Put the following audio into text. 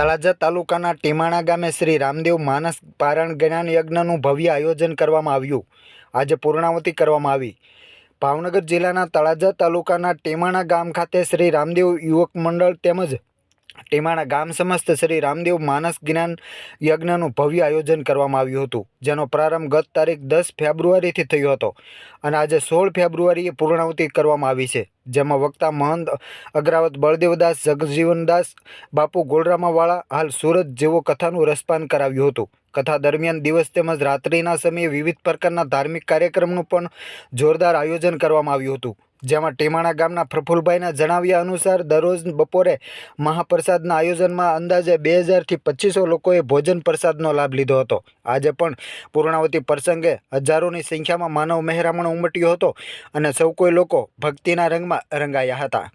તળાજા તાલુકાના ટીમાણા ગામે શ્રી રામદેવ માનસ પારણ જ્ઞાન યજ્ઞનું ભવ્ય આયોજન કરવામાં આવ્યું. આજે પૂર્ણાવતી કરવામાં આવી. ભાવનગર જિલ્લાના તળાજા તાલુકાના ટીમાણા ગામ ખાતે શ્રી રામદેવ યુવક મંડળ તેમજ ટીમાણા ગામ સમસ્ત શ્રી રામદેવ માનસ જ્ઞાન યજ્ઞનું ભવ્ય આયોજન કરવામાં આવ્યું હતું, જેનો પ્રારંભ ગત તારીખ દસ ફેબ્રુઆરીથી થયો હતો અને આજે સોળ ફેબ્રુઆરીએ પૂર્ણાવતી કરવામાં આવી છે, જેમાં વક્તા મહંત અગ્રાવત, બળદેવદાસ, જગજીવનદાસ, બાપુ ગોલરામાવાળા હાલ સુરત જેવો કથાનું રસપાન કરાવ્યું હતું. કથા દરમિયાન દિવસ તેમજ રાત્રિના સમયે વિવિધ પ્રકારના ધાર્મિક કાર્યક્રમનું પણ જોરદાર આયોજન કરવામાં આવ્યું હતું. જેમાં ટીમાણા ગામના પ્રફુલભાઈના જણાવ્યા અનુસાર દરરોજ બપોરે મહાપ્રસાદના આયોજનમાં અંદાજે બે હજારથી પચીસો લોકોએ ભોજન પ્રસાદનો લાભ લીધો હતો. આજે પણ પૂર્ણાવતી પ્રસંગે હજારોની સંખ્યામાં માનવ મહેરામણ ઉમટ્યો હતો અને સૌ કોઈ લોકો ભક્તિના રંગમાં રંગાયા હતા.